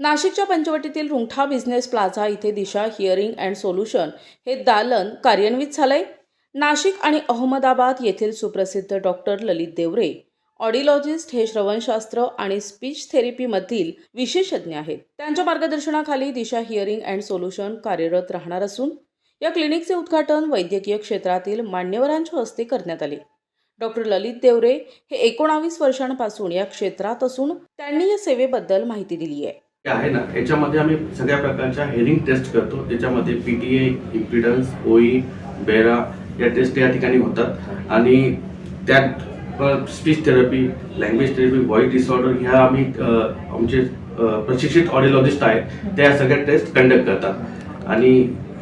नाशिकच्या पंचवटीतील Rungta business plaza इथे दिशा hearing and solution हे दालन कार्यान्वित झालंय. नाशिक आणि अहमदाबाद येथील सुप्रसिद्ध डॉक्टर ललित देवरे ऑडिलॉजिस्ट हे श्रवणशास्त्र आणि स्पीच थेरपीमधील विशेषज्ञ आहेत. त्यांच्या मार्गदर्शनाखाली दिशा हिअरिंग अँड सोल्युशन कार्यरत राहणार असून या क्लिनिकचे उद्घाटन वैद्यकीय क्षेत्रातील मान्यवरांच्या हस्ते करण्यात आले. डॉक्टर ललित देवरे हे एकोणावीस वर्षांपासून या क्षेत्रात असून त्यांनी या सेवेबद्दल माहिती दिली आहे. आहे ना याच्यामध्ये आम्ही सगळ्या प्रकारच्या हेरिंग टेस्ट करतो. त्याच्यामध्ये पी टी ए इम्पिडन्स ओई बेरा या टेस्ट या ठिकाणी होतात. आणि त्यात speech therapy language therapy voice disorder ह्या आम्ही आमचे प्रशिक्षित ऑडिओलॉजिस्ट आहेत. त्या सगळ्या टेस्ट कंडक्ट करतात. आणि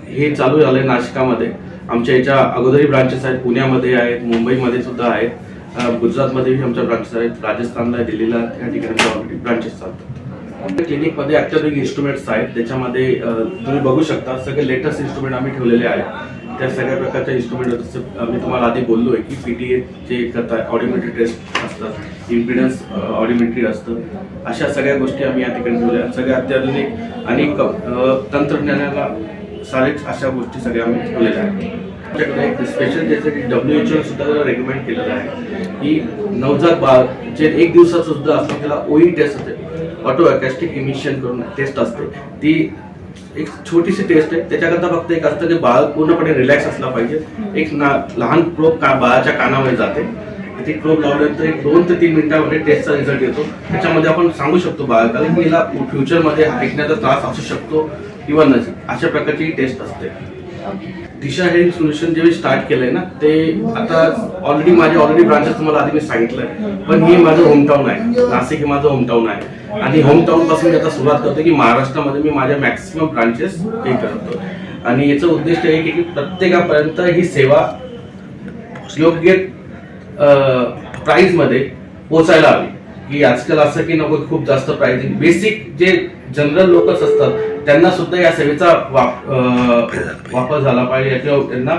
हे चालू झालं आहे नाशिकामध्ये. आमच्या याच्या अगोदरी ब्रांचेस आहेत. पुण्यामध्ये आहेत मुंबईमध्ये सुद्धा आहेत. गुजरातमध्येही आमच्या ब्रांचेस आहेत. राजस्थानला दिल्लीला या ठिकाणी ऑलरेडी ब्रांचेस चालतात. आमच्या क्लिनिकमध्ये अत्याधुनिक इन्स्ट्रुमेंट्स आहेत. त्याच्यामध्ये तुम्ही बघू शकता सगळे लेटेस्ट इन्स्ट्रुमेंट आम्ही ठेवलेले आहेत. त्या सगळ्या प्रकारच्या इन्स्ट्रुमेंट मी तुम्हाला आधी बोललोय की पी टी जे करता ऑडिओमेट्री टेस्ट असतात इम्पिडन्स ऑडिओमेट्री असतं. अशा सगळ्या गोष्टी आम्ही या ठिकाणी ठेवल्या. सगळ्या अत्याधुनिक आणि तंत्रज्ञानाला सारेच अशा गोष्टी सगळ्या आम्ही ठेवलेल्या आहेत. आमच्याकडे एक स्पेशल ज्याचं की डब्ल्यू एच ओ सुद्धा रेकमेंड केलेलं आहे की नवजात बाळ जे एक दिवसाचं सुद्धा असतं त्याला ओई टेस्ट असते. ऑटो अकॅस्टिक इमिशन करून टेस्ट असते. ती एक छोटीशी टेस्ट आहे. त्याच्याकरता फक्त एक असतं की बाळ पूर्णपणे रिलॅक्स असला पाहिजे. एक ना लहान प्रोब का बाळाच्या कानामध्ये जाते. ती प्रोब लावल्यानंतर एक दोन ते तीन मिनिटामध्ये टेस्टचा रिझल्ट येतो. त्याच्यामध्ये आपण सांगू शकतो बाळकाला की हिला फ्युचरमध्ये ऐकण्याचा त्रास असू शकतो किंवा नसेल अशा प्रकारची टेस्ट असते. दिशा हे सोल्युशन जे मी स्टार्ट केलंय ना ते आता ऑलरेडी माझे ऑलरेडी ब्रांचेस तुम्हाला आधी मी सांगितलंय. पण हे माझं होमटाऊन आहे. नाशिक हे माझं होमटाऊन आहे. आणि होमटाऊन पासून मी आता सुरुवात करतो की महाराष्ट्रामध्ये मी माझ्या मॅक्सिमम ब्रांचेस हे करतो आणि याचं उद्दिष्ट हे की प्रत्येकापर्यंत ही सेवा योग्य प्राईजमध्ये पोचायला हवी. की आजकाल असं की नको खूप जास्त प्राइसिंग बेसिक जे जनरल लोकच असतात त्यांना सुद्धा या सेवेचा वाप- वापर झाला पाहिजे किंवा त्यांना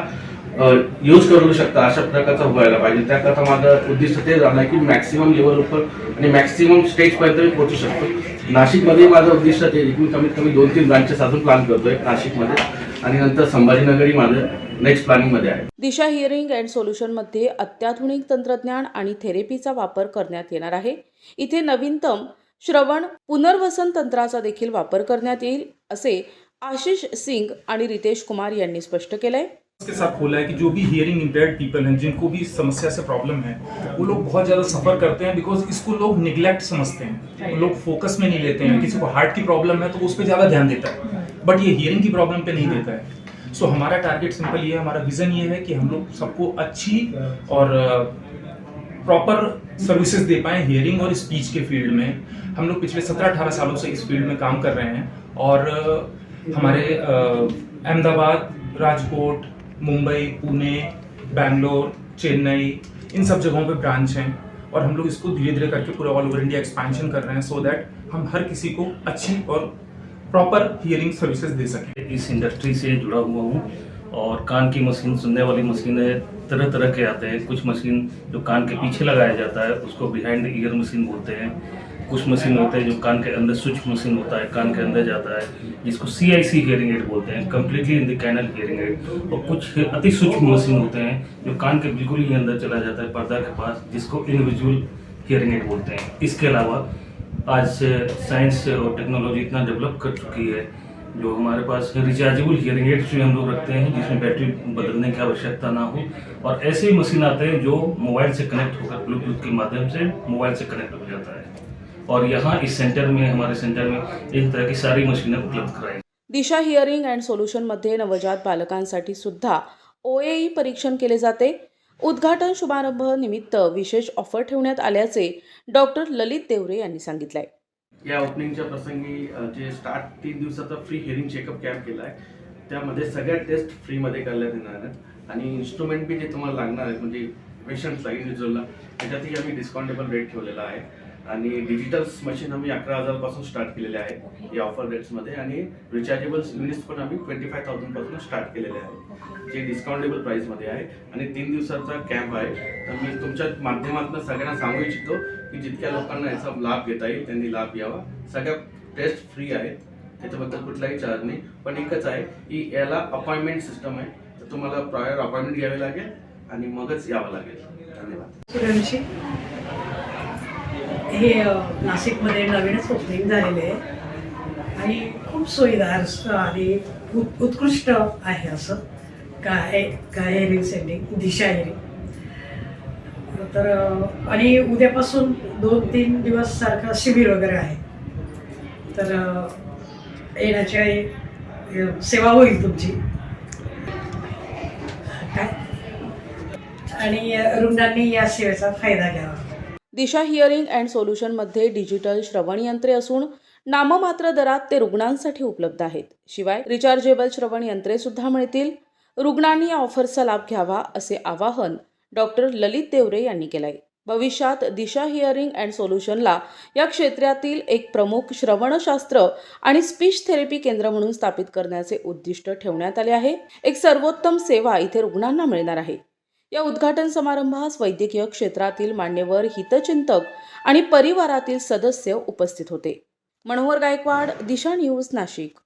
यूज करू शकता अशा प्रकारचा व्हायला पाहिजे. त्याकरता माझं उद्दिष्ट ते झालं की मॅक्सिमम लेवलवर आणि मॅक्सिमम स्टेजपर्यंत मी पोहोचू शकतो. नाशिकमध्ये माझं उद्दिष्ट ते की मी कमीत कमी दोन तीन ब्रांचेस अजून प्लॅन करतोय नाशिकमध्ये. आणि नंतर संभाजीनगरही माझं नेक्स्ट प्लॅनिंगमध्ये आहे. दिशा हिअरिंग अँड सोल्युशनमध्ये अत्याधुनिक तंत्रज्ञान आणि थेरपीचा वापर करण्यात येणार आहे. इथे नवीनतम श्रवण पुनर्वसन तंत्राचा देखील वापर करण्यात येईल असे आशिष सिंग आणि रितेश कुमार यांनी स्पष्ट केलंय. के साथ खोला है कि जो भी हियरिंग इम्पेयर्ड पीपल हैं जिनको भी इस समस्या से प्रॉब्लम है वो लोग बहुत ज़्यादा सफ़र करते हैं बिकॉज इसको लोग निग्लेक्ट समझते हैं। वो लोग फोकस में नहीं लेते हैं। किसी को हार्ट की प्रॉब्लम है तो उस पर ज़्यादा ध्यान देता है। बट ये हियरिंग की प्रॉब्लम पे नहीं देता है। सो so, हमारा टारगेट सिंपल ये है हमारा विजन ये है कि हम लोग सबको अच्छी और प्रॉपर सर्विसेज़ दे पाए हियरिंग और स्पीच के फ़ील्ड में। हम लोग पिछले सत्रह अठारह सालों से इस फ़ील्ड में काम कर रहे हैं और हमारे अहमदाबाद राजकोट मुंबई पुणे बैंगलोर चेन्नई इन सब जगहों पे ब्रांच हैं और हम लोग इसको धीरे धीरे करके पूरा ऑल ओवर इंडिया एक्सपेंशन कर रहे हैं सो so दैट हम हर किसी को अच्छी और प्रॉपर हियरिंग सर्विसेज़ दे सकें। इस इंडस्ट्री से जुड़ा हुआ हूँ और कान की मशीन, सुनने वाली मशीन है तरह तरह के आते हैं। कुछ मशीन जो कान के पीछे लगाया जाता है, उसको बिहाइंड ईयर मशीन बोलते हैं। कुछ मशीन होते हैं जो कान के अंदर स्विच मशीन होता है, कान के अंदर जाता है, जिसको C I C hearing aid बोलते हैं completely in the canal hearing aid और कुछ अति सूक्ष्म मशीन होते हैं, जो कान के बिल्कुल ही अंदर चला जाता है, पर्दा के पास, जिसको इंडिविजुअल हियरिंग एड बोलते हैं। इसके अलावा आज से साइंस और टेक्नोलॉजी इतना डेवलप कर चुकी है, जो हमारे पास रिचार्जेबल हियरिंग एड्स भी हम लोग रखते हैं, जिसमें बैटरी बदलने की आवश्यकता ना हो। और ऐसे ही मशीन आते हैं जो मोबाइल से कनेक्ट होकर ब्लूटूथ के माध्यम से मोबाइल से कनेक्ट हो जाता है। और यहाँ इस सेंटर में, हमारे सेंटर में इन तरह की सारी मशीनें उपलब्ध कराई। दिशा हिअरिंग अँड सोल्युशनमध्ये नवजात बालकांसाठी सुद्धा ओएई परीक्षण केले जाते. उद्घाटन शुभारंभ निमित्त विशेष ऑफर ठेवण्यात आल्याचे डॉक्टर ललित देवरे यांनी सांगितलंय. या ओपनिंगच्या प्रसंगी जे स्टार्ट तीन दिवसाचा फ्री हेअरिंग चेकअप कॅम्प केला आहे त्यामध्ये सगळ्या टेस्ट फ्रीमध्ये करण्यात येणार आहेत. आणि इन्स्ट्रुमेंट बी जे तुम्हाला लागणार आहेत म्हणजे पेशंट्सला इंडिव्हिज्युअलला त्याच्यातही आम्ही डिस्काउंटेबल रेट ठेवलेला आहे. आणि डिजिटल मशीन आम्ही अकरा हजारपासून स्टार्ट केलेले आहे या ऑफर रेट्समध्ये आणि रिचार्जेबल युनिट्स पण आम्ही ट्वेंटी फाय थाउजंडपासून स्टार्ट केलेले आहे जे डिस्काउंटेबल प्राईसमध्ये आहे. आणि तीन दिवसाचा कॅम्प आहे. तर मी तुमच्या माध्यमातून सगळ्यांना सांगू इच्छितो की जितक्या लोकांना याचा लाभ घेता येईल त्यांनी लाभ घ्यावा. सगळ्या टेस्ट फ्री आहेत. त्याच्याबद्दल कुठलाही चार्ज नाही. पण एकच आहे की याला अपॉइंटमेंट सिस्टम आहे. तर तुम्हाला प्रायर अपॉइंटमेंट घ्यावी लागेल आणि मगच यावं लागेल. धन्यवाद. हे नाशिकमध्ये नवीनच ओपनिंग झालेले आहे. आणि खूप सोयीदार आणि उत् उत्कृष्ट आहे असं. काय काय हेरिंग सेंडिंग दिशा हेरिंग तर आणि उद्यापासून दोन तीन दिवस सारखं शिबिर वगैरे आहे. तर येण्याची सेवा होईल तुमची. काय? आणि रुग्णांनी या सेवेचा फायदा घ्यावा. दिशा हिअरिंग अँड सोल्युशनमध्ये डिजिटल श्रवण यंत्रे असून नाममात्र दरात ते रुग्णांसाठी उपलब्ध आहेत. शिवाय रिचार्जेबल श्रवण यंत्रे सुद्धा मिळतील. रुग्णांनी या ऑफरचा लाभ घ्यावा असे आवाहन डॉक्टर ललित देवरे यांनी केलं आहे भविष्यात दिशा हिअरिंग अँड सोल्युशनला या क्षेत्रातील एक प्रमुख श्रवणशास्त्र आणि स्पीच थेरपी केंद्र म्हणून स्थापित करण्याचे उद्दिष्ट ठेवण्यात आले आहे. एक सर्वोत्तम सेवा इथे रुग्णांना मिळणार आहे. या उद्घाटन समारंभास वैद्यकीय क्षेत्रातील मान्यवर हितचिंतक आणि परिवारातील सदस्य उपस्थित होते. मनोहर गायकवाड दिशा न्यूज नाशिक.